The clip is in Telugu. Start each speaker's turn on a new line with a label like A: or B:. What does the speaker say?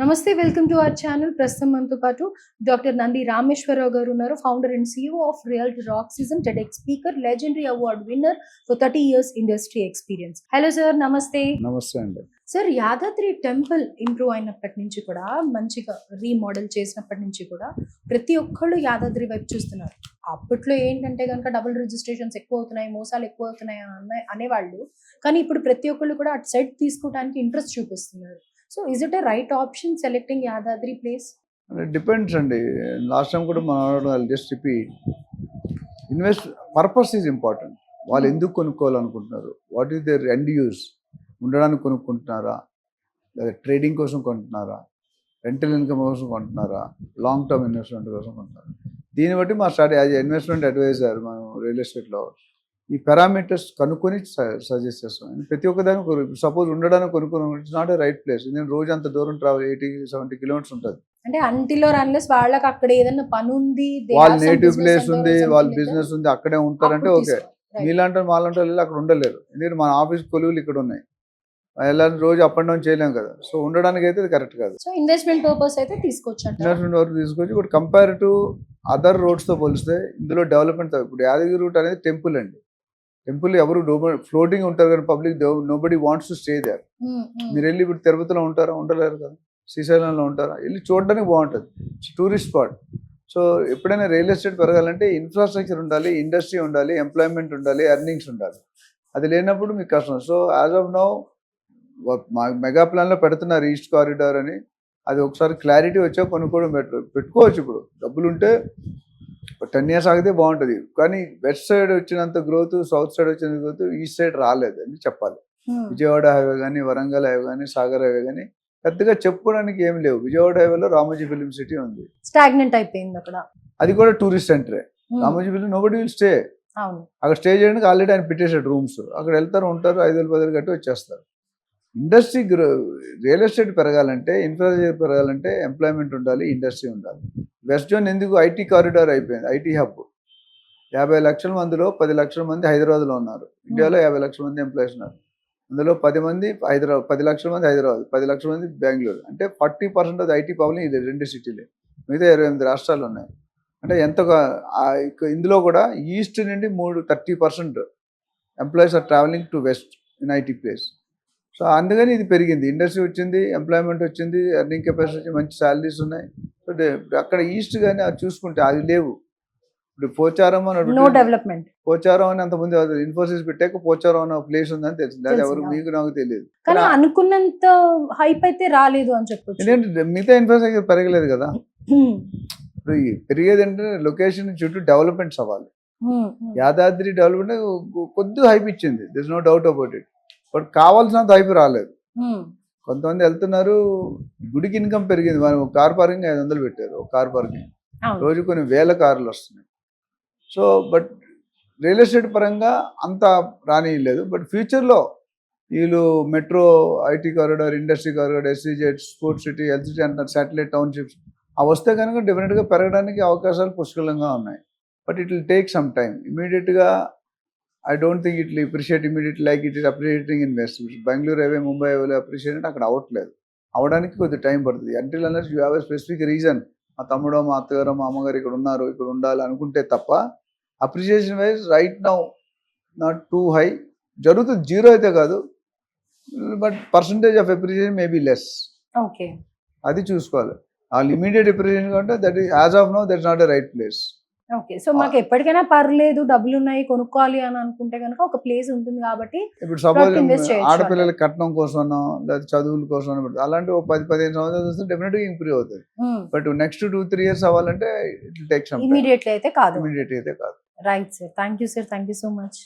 A: నమస్తే వెల్కమ్ టు అవర్ ఛానల్. ప్రస్తుతం మనతో పాటు డాక్టర్ నంది రామేశ్వరరావు గారు ఉన్నారు founder and CEO of real rock season TEDx speaker legendary award winner for thirty years industry experience. Hello sir నమస్తే.
B: నమస్తే అండి.
A: సార్ యాదాద్రి టెంపుల్ ఇంప్రూవ్ అయినప్పటి నుంచి కూడా మంచిగా రీమోడల్ చేసినప్పటి నుంచి కూడా ప్రతి ఒక్కళ్ళు యాదాద్రి వైపు చూస్తున్నారు. అప్పట్లో ఏంటంటే కనుక డబుల్ రిజిస్ట్రేషన్స్ ఎక్కువ అవుతున్నాయి మోసాలు ఎక్కువ అవుతున్నాయి అనే అనేవాళ్ళు. కానీ ఇప్పుడు ప్రతి ఒక్కళ్ళు కూడా అటు సైడ్ తీసుకోవడానికి ఇంట్రెస్ట్ చూపిస్తున్నారు. So is it a right option selecting Yadadri place
B: depends అండి. లాస్ట్ టైం కూడా మనం just repeat invest purpose is important వాళ్ళు ఎందుకు కొనుక్కోవాలనుకుంటున్నారు? What is their end use ఉండడానికి కొనుక్కుంటున్నారా? లేదా ట్రేడింగ్ కోసం కొంటున్నారా? రెంటల్ ఇన్కమ్ కోసం కొంటున్నారా? లాంగ్ టర్మ్ ఇన్వెస్ట్మెంట్ కోసం కొంటున్నారా? దీన్ని బట్టి మా స్టార్ట్ యాజ్ ఇన్వెస్ట్మెంట్ అడ్వైజర్ మనం రియల్ ఎస్టేట్లో ఈ పారామీటర్స్ కనుక్కొని సజెస్ట్ చేస్తాం. ప్రతి ఒక్కదానికి సపోజ్ ఉండడానికి కొనుక్కొని it's not a right place నేను రోజు అంత దూరం ట్రావెల్ ఎయిటీ సెవెంటీ కిలోమీటర్స్ ఉంటుంది.
A: అంటే అంటిలో రన్లెస్ వాళ్ళకి అక్కడ ఏదైనా పని ఉంది
B: వాళ్ళ నేటివ్ ప్లేస్ ఉంది వాళ్ళ బిజినెస్. ఉంది అక్కడే ఉంటారంటే ఓకే. మీలాంటి వాళ్ళంటే వెళ్ళి అక్కడ ఉండలేరు. ఎందుకంటే మన ఆఫీస్ కొలువులు ఇక్కడ ఉన్నాయి. వెళ్ళాలని రోజు అప్ అండ్ డౌన్ చేయలేం కదా. సో ఉండడానికి అయితే అది కరెక్ట్ కాదు.
A: సో ఇన్వెస్ట్మెంట్ పర్పస్ అయితే తీసుకోవచ్చు
B: ఇన్వెస్ట్మెంట్ వరకు తీసుకొచ్చి ఇప్పుడు కంపేర్ టు అదర్ రోడ్స్తో పోలిస్తే ఇందులో డెవలప్మెంట్ ఇప్పుడు యాదగిరి రూట్ అనేది టెంపుల్ అండి. టెంపుల్ ఎవరు ఫ్లోటింగ్ ఉంటారు కానీ public nobody wants to stay there మీరు వెళ్ళి ఇప్పుడు తిరుపతిలో ఉంటారా ఉండలేరు కదా? శ్రీశైలంలో ఉంటారా? వెళ్ళి చూడడానికి బాగుంటుంది. టూరిస్ట్ స్పాట్ సో ఎప్పుడైనా రియల్ ఎస్టేట్ పెరగాలంటే ఇన్ఫ్రాస్ట్రక్చర్ ఉండాలి ఇండస్ట్రీ ఉండాలి ఎంప్లాయ్మెంట్ ఉండాలి ఎర్నింగ్స్ ఉండాలి. అది లేనప్పుడు మీకు కష్టం. So as of now mega ప్లాన్లో పెడుతున్నారు ఈస్ట్ కారిడార్ అని. అది ఒకసారి క్లారిటీ వచ్చా కొనుక్కోవడం బెటర్ పెట్టుకోవచ్చు ఇప్పుడు. డబ్బులు ఉంటే టెన్ ఇయర్స్ ఆగితే బాగుంటుంది. కానీ వెస్ట్ సైడ్ వచ్చినంత గ్రోత్ సౌత్ సైడ్ వచ్చినంత గ్రోత్ ఈస్ట్ సైడ్ రాలేదు అని చెప్పాలి. విజయవాడ హైవే కానీ వరంగల్ హైవే కానీ సాగర్ హైవే కానీ పెద్దగా చెప్పుకోవడానికి ఏం లేవు. విజయవాడ హైవేలో రామోజీ ఫిలిం సిటీ ఉంది.
A: స్టాగ్నెంట్ అయిపోయింది అక్కడ.
B: అది కూడా టూరిస్ట్ సెంటరే
A: Hmm.
B: Ramoji film nobody will stay అక్కడ స్టే చేయడానికి ఆల్రెడీ ఆయన పెట్టేశాడు రూమ్స్ అక్కడ వెళ్తారు ఉంటారు ఐదు వేలు పది కట్టి వచ్చేస్తారు. ఇండస్ట్రీ రియల్ ఎస్టేట్ పెరగాలంటే ఇన్ఫ్రాస్ట్రక్చర్ పెరగాలంటే ఎంప్లాయ్మెంట్ ఉండాలి ఇండస్ట్రీ ఉండాలి. వెస్ట్ జోన్ ఎందుకు? ఐటీ కారిడార్ అయిపోయింది. ఐటీ హబ్ యాభై లక్షల మందిలో పది లక్షల మంది హైదరాబాద్లో ఉన్నారు. ఇండియాలో యాభై లక్షల మంది ఎంప్లాయీస్ ఉన్నారు. అందులో పది మంది హైదరాబాద్ పది లక్షల మంది హైదరాబాద్ పది లక్షల మంది బెంగళూరు. అంటే forty percent of IT public ఇది రెండు సిటీలే మిగతా ఇరవై ఎనిమిది రాష్ట్రాలు ఉన్నాయి. అంటే ఎంతగా ఇందులో కూడా ఈస్ట్ నుండి మూడు thirty percent employees are travelling to west in IT place so అందుకని ఇది పెరిగింది. ఇండస్ట్రీ వచ్చింది ఎంప్లాయ్మెంట్ వచ్చింది ఎర్నింగ్ కెపాసిటీ మంచి శాలరీస్ ఉన్నాయి. దే- అక్కడ ఈస్ట్ కానీ అది చూసుకుంటే అది లేవు ఇప్పుడు పోచారం అని
A: నో. డెవలప్మెంట్
B: పోచారం అని అంతమంది ఇన్ఫోసిస్ పెట్టాక పోచారం అనే ప్లేస్ ఉందని తెలిసింది అది ఎవరు? మీకు నాకు తెలియదు
A: కానీ అనుకున్నంత హైప్ అయితే రాలేదు అని చెప్పొచ్చు
B: మిగతా ఇన్ఫ్రాస్ట్రక్చర్ పెరగలేదు కదా. ఇప్పుడు పెరిగేది అంటే లొకేషన్ చుట్టూ డెవలప్మెంట్స్ అవ్వాలి
A: Hmm. Hmm.
B: యాదాద్రి డెవలప్మెంట్ కొద్దిగా హైప్ ఇచ్చింది this no doubt about it but కావాల్సినంత హైప్ రాలేదు. కొంతమంది వెళ్తున్నారు గుడికి ఇన్కమ్ పెరిగింది. మనం కార్ పార్కింగ్ ఐదు వందలు పెట్టారు ఒక కార్ పార్కింగ్ రోజు కొన్ని వేల కార్లు వస్తున్నాయి. సో బట్ రియల్ ఎస్టేట్ పరంగా అంత రానియలేదు. బట్ ఫ్యూచర్లో వీళ్ళు metro IT corridor industry corridor SEZ sports city health city అంటారు శాటిలైట్ టౌన్షిప్స్ అవి వస్తే కనుక డెఫినెట్గా పెరగడానికి అవకాశాలు పుష్కలంగా ఉన్నాయి. But it will take some time ఇమీడియట్గా I don't think it appreciate immediate like it is appreciating in west Bengaluru అవే ముంబై అవే అప్రిషియేట్ అంటే అక్కడ అవ్వట్లేదు అవడానికి కొద్ది టైం పడుతుంది. Until unless you have a specific reason మా తమ్ముడో మా అత్తగారో మా అమ్మగారు ఇక్కడ ఉన్నారు ఇక్కడ ఉండాలి అనుకుంటే తప్ప appreciation wise right now not too high జరుగుతుంది జీరో అయితే కాదు but percentage of appreciation may be less
A: okay
B: అది చూసుకోవాలి. వాళ్ళు ఇమీడియట్ అప్రిషియేషన్ కంటే that is as of no that is not a right place
A: okay. So మాకు ఎప్పటికైనా పర్లేదు డబ్బులు ఉన్నాయి కొనుక్కోవాలి అని అనుకుంటే కనుక ఒక ప్లేస్ ఉంటుంది కాబట్టి
B: ఇప్పుడు సపోజ్ ఆడపిల్లలకి కట్నం కోసమో లేదా చదువుల కోసం అలాంటి ఒక పది పదిహేను సంవత్సరాలు వస్తే డెఫినెట్గా ఇంప్రూవ్ అవుతుంది. But next two three years అవ్వాలంటే ఇట్ టేక్ సమ్
A: ఇమీడియట్లీ అయితే కాదు.
B: ఇమీడియట్ అయితే కాదు.
A: Right sir thank you sir thank you so much